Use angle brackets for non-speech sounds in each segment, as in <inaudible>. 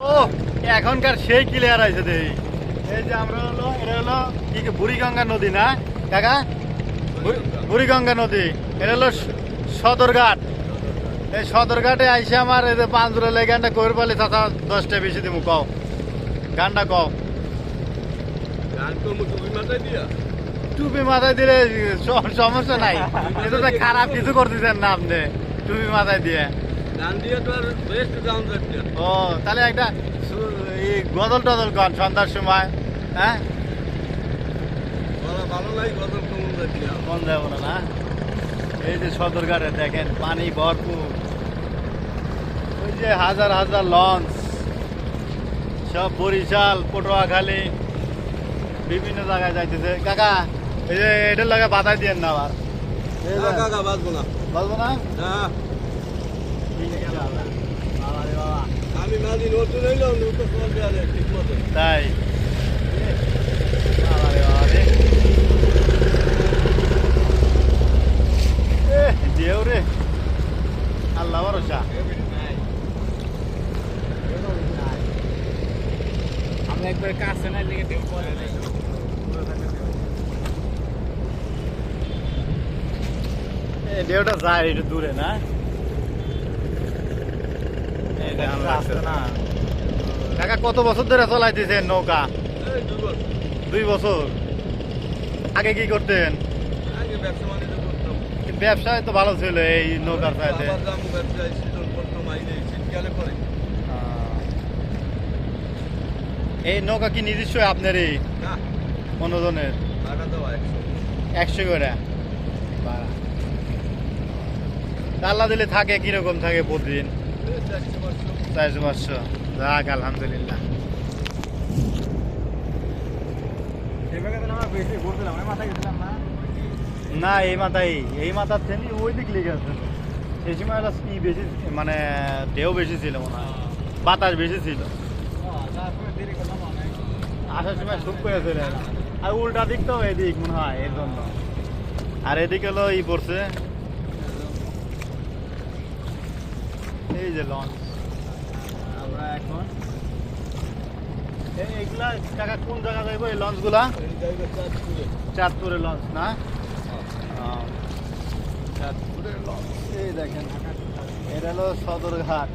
ও এখনকার সেই ক্লিয়ার আছে দেই। এই যে আমরা হলো এটা হলো কি বুড়িগঙ্গা নদী না? কাকা? বুড়িগঙ্গা নদী। এটা হলো সদরঘাট। এই সদরঘাটে আইসে আমার এই যে পাঁচ জোড়া লেগে গানটা কইর পালি চাচা দশটা বেশি দিমু কও। গানটা কও। টুপি মাথায় দিলে সমস্যা নাই। <laughs> এটা তো খারাপ কিছু করতেছেন না আপনি টুপি মাথায় দিয়ে। ও তাহলে একটা এই গদল টদল কন সন্ধ্যার সময় হ্যাঁ? ভালো নাই গজল কেমন মন যাব না? এই যে সদরঘাটে দেখেন পানি ভরপুর। ওই যে হাজার হাজার লঞ্চ সব বরিশাল পটুয়াখালী বিভিন্ন জায়গায় যাইতেছে। কাকা এই যে এটার লাগে বাধা দিয়ে না আবার। এই বাঁচবো না। বলব না? না আমি মাঝি নতুন হইলাম নতুন চলবে আরে ঠিক মতো তাই বাবা রে বাবা রে। এ, দেও রে আল্লাহ ভরসা আমি একবার কাছে না লেগে ঢেউ পরে নাই এ, ঢেউটা যায় একটু দূরে না কাকা কত বছর ধরে চলাইতেছেন নৌকা? দুই বছর। আগে কি করতেন? ব্যবসায় তো ভালো ছিল এই নৌকার সাথে এই নৌকা কি নিজস্ব আপনারই? না। অন্যজনের? একশো। করে? আল্লাহ দিলে থাকে কীরকম থাকে প্রতিদিন? এই চারশো পাঁচশো। যাক আলহামদুলিল্লাহ। না। এই মাথায় এই মাথার থেকে ওই দিক লেগে আছে। সেই সময় কি বেশি মানে ঢেউ বেশি ছিল মনে হয়। বাতাস বেশি ছিল। আসার সময় সুপ করে চলে আর উল্টা দিক তো এদিক মনে হয় এর জন্য। আর এদিক হলো ই পড়ছে। এই যে লঞ্চ আমরা এখন এই এইগুলা কাকা কোন জায়গা যাইব এই লঞ্চগুলা চাঁদপুরে। লঞ্চ না? চাঁদপুরে লঞ্চ এই দেখেন এটা হলো সদরঘাট।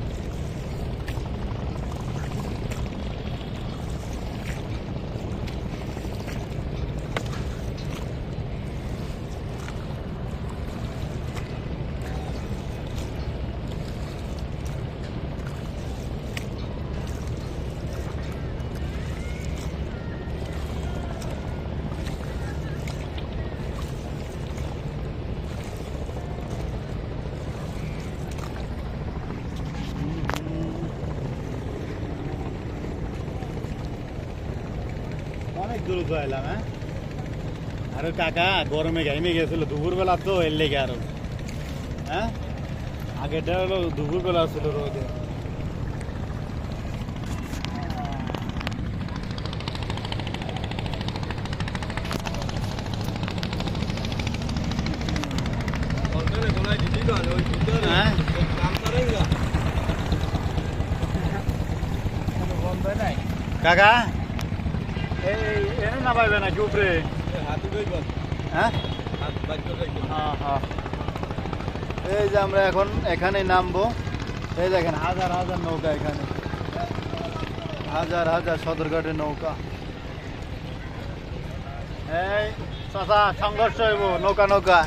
হ্যাঁ? আরও কাকা, গরমে ঘাইমে গেছিল, দুপুরবেলা তো এর লেগে আরও? হ্যাঁ? আগেটা হলো দুপুরবেলা ছিল রোদে। হ্যাঁ। কাকা? এই এনে না পাইবে নাকি উপরে? হ্যাঁ? হ্যাঁ, হ্যাঁ। এই যে আমরা এখন এখানে নামবো। এই দেখেন হাজার হাজার নৌকা এখানে। হাজার হাজার সদরঘাটের নৌকা। এই চাচা সংঘর্ষ হইব নৌকা নৌকা।